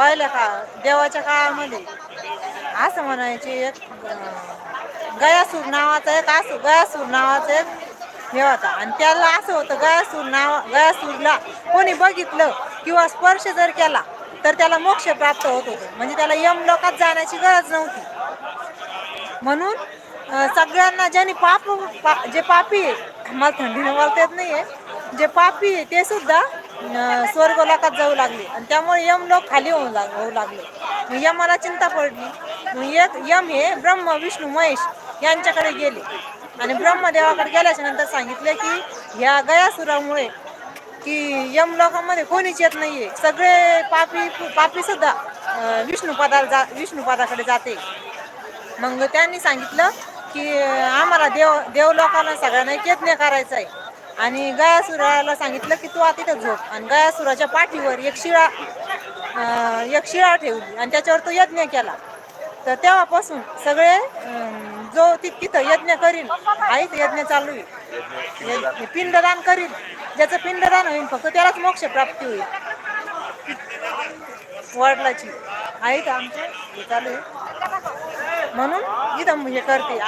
पहिल्या का देवाच्या काळामध्ये. असं म्हणायचे एक गयासूर नावाचा एक असं गयासूर नावाचा एक हे होता. आणि त्याला असं होतं गयासूर नाव गयासूरला कोणी बघितलं किंवा स्पर्श जर केला तर त्याला मोक्ष प्राप्त होत होतं. म्हणजे त्याला यम लोकात जाण्याची गरज नव्हती. म्हणून सगळ्यांना ज्यांनी पाप पा- जे पापी आहे मला थंडीनं बोलता येत नाही आहे जे पापी आहे ते सुद्धा स्वर्ग लोकात जाऊ लागले. आणि त्यामुळे यम लोक खाली होऊ लाग होऊ लागले. मग यमाला चिंता पडली. मग एक यम हे ब्रह्म विष्णू महेश यांच्याकडे गेले. आणि ब्रह्मदेवाकडे गेल्याच्यानंतर सांगितले की ह्या गयासुरामुळे की यम लोकांमध्ये कोणीच येत नाहीये. सगळे पापी पापी सुद्धा विष्णुपदा जा विष्णुपदाकडे जाते. मग त्यांनी सांगितलं की आम्हाला देव देव लोकांना सगळ्यांना एक यज्ञ करायचा आहे आणि गयासुराला सांगितलं की तू आता झोप. आणि गयासुराच्या पाठीवर एक शिळा एक शिळा ठेवली. आणि त्याच्यावर तो यज्ञ केला. तर तेव्हापासून सगळे जो तिथं यज्ञ करील आईच यज्ञ चालू आहे. यज्ञ- पिंडदान करील. ज्याचं पिंडदान होईल फक्त त्यालाच मोक्ष प्राप्ती होईल. वडलाची. आहे तर आमचे हे चालू आहे. म्हणून इथं हे करते.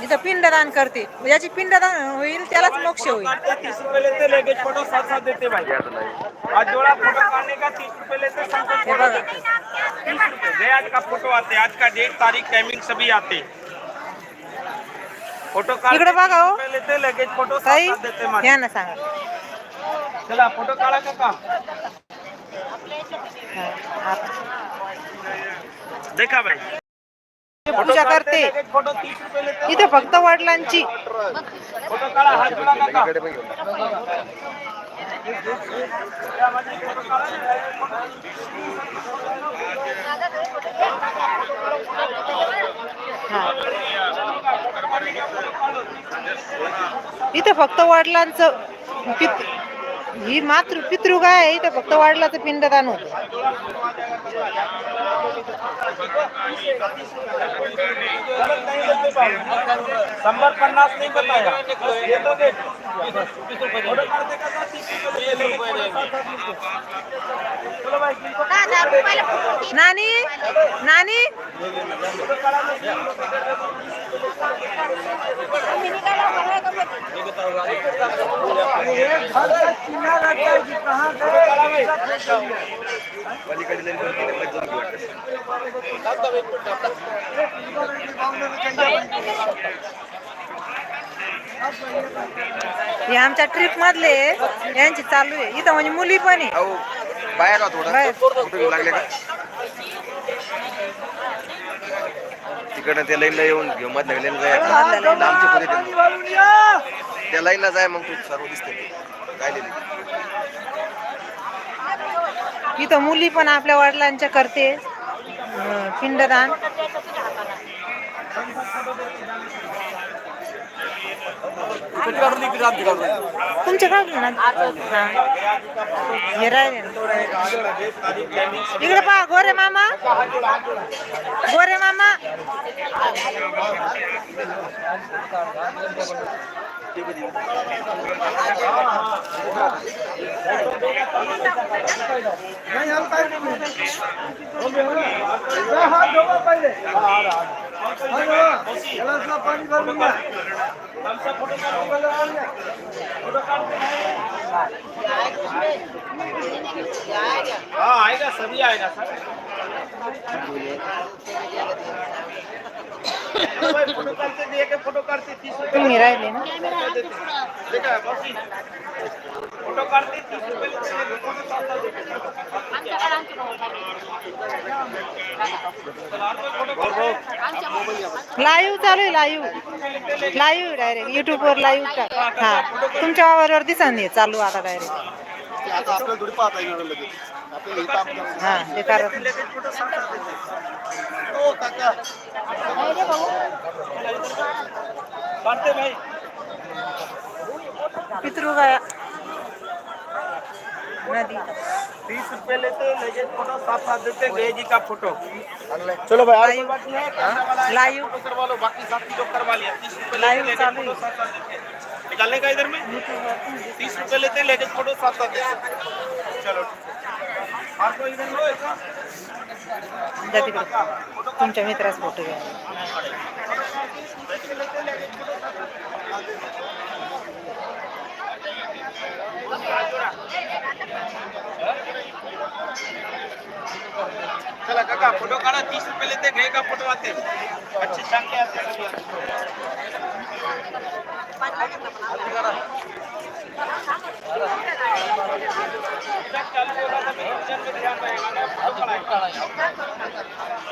आत- पिंडदान करते. ज्याची पिंडदान होईल त्यालाच मोक्ष होईल. तीस रुपए लेते लगेज फ़ोटो साथ साथ देते भाई आज जोड़ा फ़ोटो काटने का तीस रुपए लेते साथ साथ हे फ़ोटो बघा. देते तीस रुपए जय आज का फ़ोटो आते? आज का डेट तारीख टाइमिंग सभी आते. फ़ोटो काट इकडे बघा हो. लेते लगेज फ़ोटो साथ ताई साथ देते ना सांगा. चला फ़ोटो काढा काका हा, आप- देखा भाई पूजा करते. इथे फक्त वडिलांची. इथे फक्त वडिलांचं ही मातृ पितृगाय आहे इथे फक्त वडिलाचं पिंडदान होतं. शंबर पन्नास नहीं ये तो देख नानी? नानी? हे आमच्या ट्रिप मधले यांची चालू आहे. इथं म्हणजे मुली पण आहे. बाहेर का थोडं? घेऊ लागले का? तिकडनं त्या लाईनला येऊन घेऊ मधल्या लाईनला जाय. मधल्या line ला. आमच्या पुढे ते- त्या लाईनला जाय मग तू सर्व दिसते काय लिहिलं इथं मुली पण आपल्या वडिलांच्या करते. अं, पिंडदान तुमच्या ना. इकडे पहा गोरे मामा. गोरे मामा. हाँ आएगा सभी आएगा सर फोटो करते दिए के फोटो करते तीस राहिले ना फोटो। लाईव्ह चालू आहे लाईव्ह. लाईव्ह डायरेक्ट युट्यूब वर लाईव्ह हा. तुमच्या मोबाईलवर दिसा नाही चालू आता डायरेक्ट हा ते करत लेते हैं, फोटो साथ साथ देते हैं। हो काका काटते भाई पितृगाया नदी तीस रुपए लेते हैं, लगेज फोटो साथ साथ देते हैं, गए जी का फोटो चलो भाई और कोई बात नहीं है करने वाला है, लाइव। फोटो करवा लो बाकी साथी लोग करवा लिया तीस रुपए लाइव लेते चालू लेके फोटो साथ साथ देते हैं। निकालने का इधर में तीस रुपए लेते हैं, लेके फोटो साथ साथ देते हैं। चलो ठीक है जा तिकडे. तुमच्या मित्राचा फोटो घ्या चला काका फोटो काढा. तीस रुपये लेते घे का फोटो आते. अच्छे चांगले आते सगळे. चालू होगा तो मेरे किचन में ध्यान रहेगा ना फोटो कढ़ाई।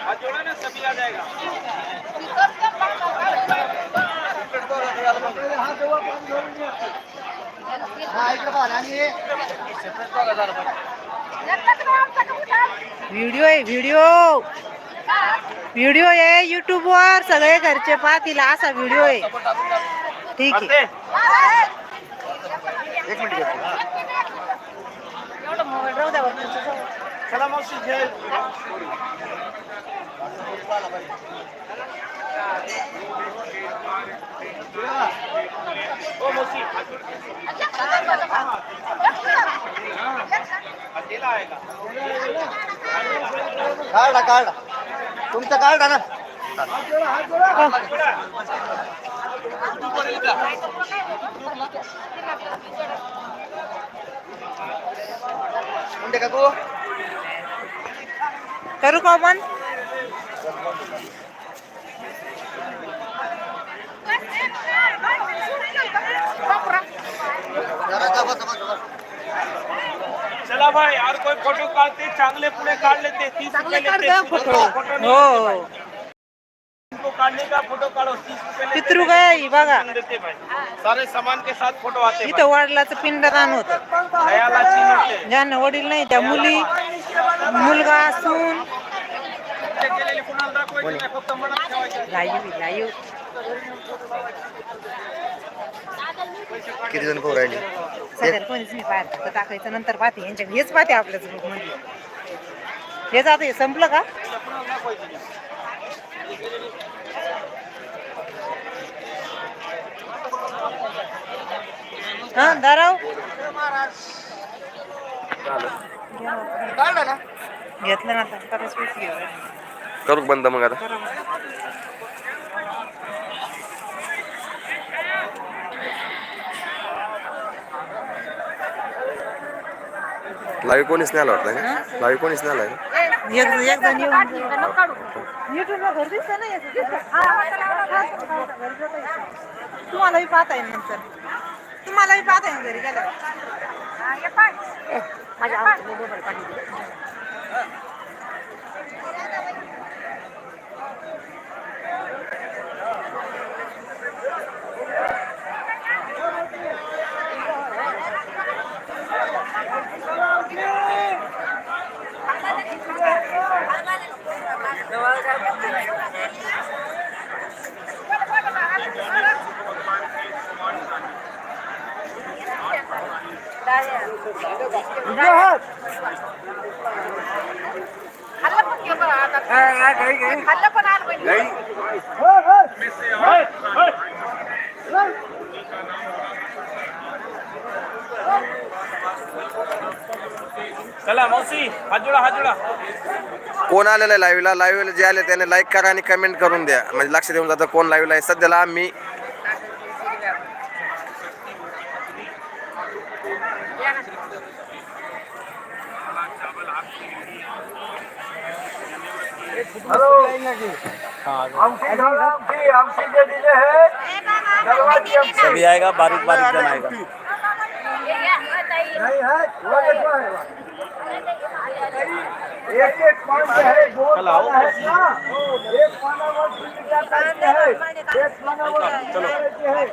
हाथ जोड़ा ना सभी आ जाएगा व्हिडिओ आहे व्हिडिओ व्हिडिओ आहे युट्यूब वर सगळे घरचे पाहतील असा व्हिडिओ आहे ठीक आहे आते एक मिनिट. चला मावशी घे. काढा काढा. तुमचं काढा ना. करू का आपण जरा जा, बसा, बसा, बसा. चला भाई और कोई फोटो काढते चांगले पुढे काढ लेते तीस रुपये लेते फोटो फोटो नहीं हो इनको काढने का फोटो काढो तीस रुपये लेते पितृ गया ही बघा. सारे सामान के साथ फोटो आते. इथं वडिलाचं पिंडदान होतं. ज्यांना वडील नाही त्या मुली मुलगा सून केलेले कुणाला दाखवायचे नाही फक्त मनात ठेवायचे. लाईव्ह लाईव्ह किती जण पाहू राहिले? सध्याला कोणीच नाही टाकायचं नंतर पाहते. यांच्या हेच पाहते आपल्याच ग्रुपमध्ये. हेच आता हे संपलं का? हा दाराव. घेतलं ना आता घेऊ करू बंद मग आता? लाईव्ह कोणीच नाही आला वाटतं लाईव्ह कोणीच नाही आलाय एक एक जण येऊन युट्यूबला घर दिसतं ना याचं? घरी जाता येतं. तुम्हालाही पाहता येईल नंतर. तुम्हालाही पाहता येईल घरी गेल्यावर. माझ्या आवडीचं मोबाईल पाठवते. कोण आलेलं आहे लाईव्हला लाईव्हला जे आले त्याने लाईक करा आणि कमेंट करून द्या. म्हणजे लक्ष देऊन जातं कोण लाईव्हला आहे. सध्याला হ্যালো अभी आएगा बारीक बारीक जन आएगा। एक एक पान है दो पाना है एक पाना वो है। एक पाना वो चलो। है।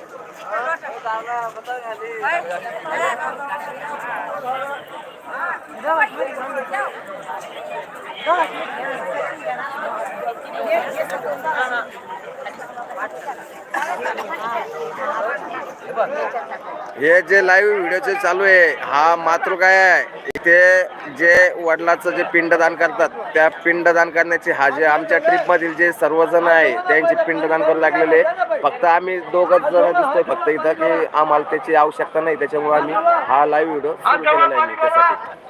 बताओ हे जे लाईव्ह व्हिडिओचे चालू आहे हा मातृकाय आहे. इथे जे वडिलाचं जे पिंडदान करतात त्या पिंडदान करण्याची हा जे आमच्या ट्रिपमधील जे सर्वजण आहे त्यांचे पिंडदान करू लागलेले फक्त आम्ही दोघंच जण दिसतोय फक्त इथं की आम्हाला त्याची आवश्यकता नाही त्याच्यामुळे आम्ही हा लाईव्ह व्हिडिओ सुरू केलेला आहे मी त्यासाठी.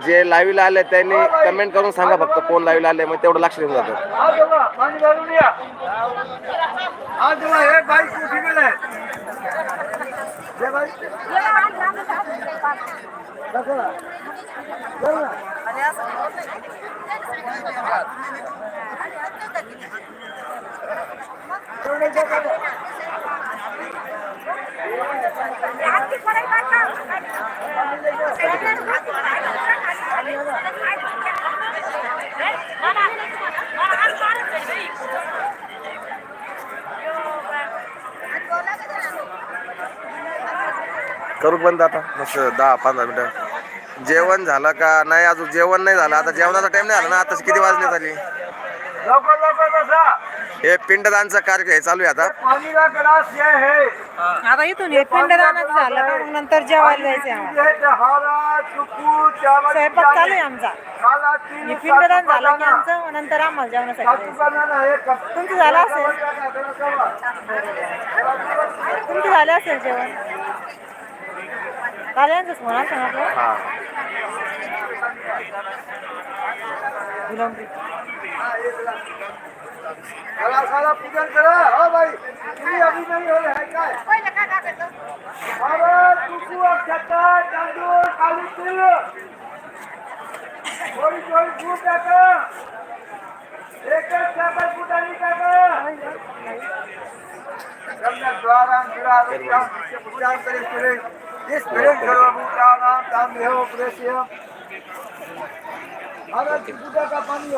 जे लाईव्हला आले त्यांनी कमेंट करून सांगा फक्त कोण लाईव्हला आले मग तेवढं लक्ष देऊन जातो हात धुवा पाणी भरून या हात धुवा हे बाई कुठे गेले हे बाई कसं? जाऊ ना. करू बंद आता. मस्त दहा पंधरा मिनिटं. जेवण झालं का? नाही अजून जेवण नाही झालं. आता जेवणाचा टाइम नाही झाला ना. आता किती वाजले झाली हे पिंडदानचा कार्य हे चालू आहे आता. है आता इथून हे पिंडदानच झालं का? मग नंतर जेवायला जायचं आम्हाला. स्वयंपाक चालू आहे आमचा. हे पिंडदान झालं की. आमचं मग नंतर आम्हाला जेवणासाठी जायचं. हे तुमचं झालं असेल? तुमचं झालं असेल जेवण. यांचंच म्हणा सांगितलं हा विलंबी. चला चला पूजन करा हो भाई तुम्ही अभी नाही होय है काय हळद, कुंकू, अक्षता, तांदूळ काली तीळ थोडी थोडी फूट टाका एकच चापा फुटानी टाका सम्यक द्वारां गिरावित्यां पुष्यां करे करे इस प्रेम करो भूतानां ताम देहो प्रेष्य हळद, कुंकू टाका पाणी